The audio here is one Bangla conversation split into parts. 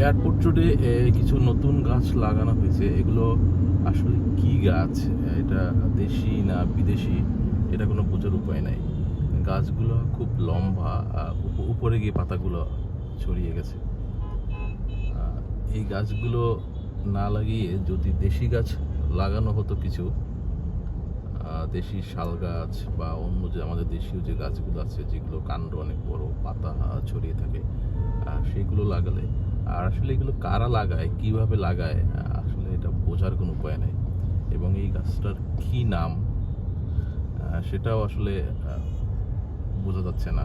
এয়ারপোর্ট রোডে কিছু নতুন গাছ লাগানো হয়েছে। এগুলো আসলে কি গাছ? এটা দেশি না বিদেশি? এটা কোনো বোঝার উপায় নাই। গাছগুলো খুব লম্বা উপরে গিয়ে পাতাগুলো ছড়িয়ে গেছে। এই গাছগুলো না লাগিয়ে যদি দেশি গাছ লাগানো হতো কিছু দেশি শাল গাছ বা অন্য যে আমাদের দেশীয় যে গাছগুলো আছে, যেগুলো কাণ্ড অনেক বড়, পাতা ছড়িয়ে থাকে সেগুলো লাগালে আর আসলে এগুলো কারা লাগায়, কীভাবে লাগায়, আসলে এটা বোঝার কোনো উপায় নেই। এবং এই গাছটার কি নাম, সেটাও আসলে, বোঝা যাচ্ছে না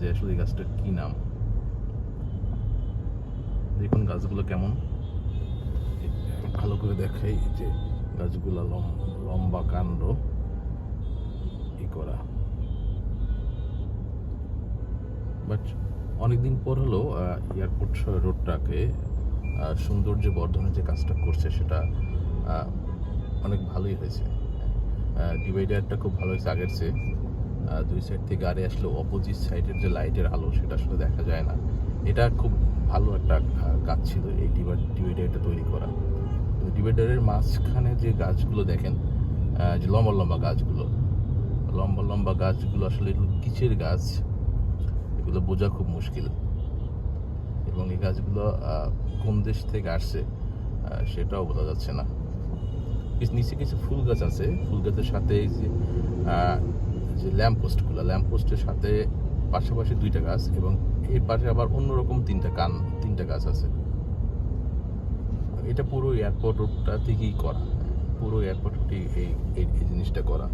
যে আসলে এই গাছটার কি নাম। দেখুন গাছগুলো কেমন। ভালো করে দেখাই যে গাছগুলো লম- লম্বা কাণ্ড করা। বাট অনেকদিন পর হলো এয়ারপোর্ট রোডটাকে সৌন্দর্য বর্ধনের যে কাজটা করছে সেটা অনেক ভালোই হয়েছে। ডিভাইডারটা খুব ভালো হয়েছে আগের চেয়ে। দুই সাইড থেকে গাড়ি আসলে অপোজিট সাইডের যে লাইটের আলো, সেটা আসলে দেখা যায় না। এটা খুব ভালো একটা কাজ ছিল এই ডিভাইডারটা তৈরি করা। ডিভাইডারের মাঝখানে যে গাছগুলো দেখেন যে লম্বা লম্বা গাছগুলো, লম্বা লম্বা গাছগুলো আসলে কিচের গাছ। এগুলো বোঝা খুব মুশকিল। এবং এই গাছগুলো কোন দেশ থেকে আসছে সেটাও বোঝা যাচ্ছে না। নিচে কিছু ফুল গাছ আছে। ফুল গাছের সাথে এই যে যে ল্যাম্প পোস্টগুলো ল্যাম্প পোস্টের সাথে পাশাপাশি দুইটা গাছ এবং এর পাশে আবার অন্যরকম তিনটা কান, তিনটা গাছ আছে। এটা পুরো এয়ারপোর্টটা থেকেই করা। পুরো এয়ারপোর্টটি এই এই এই জিনিসটা করা।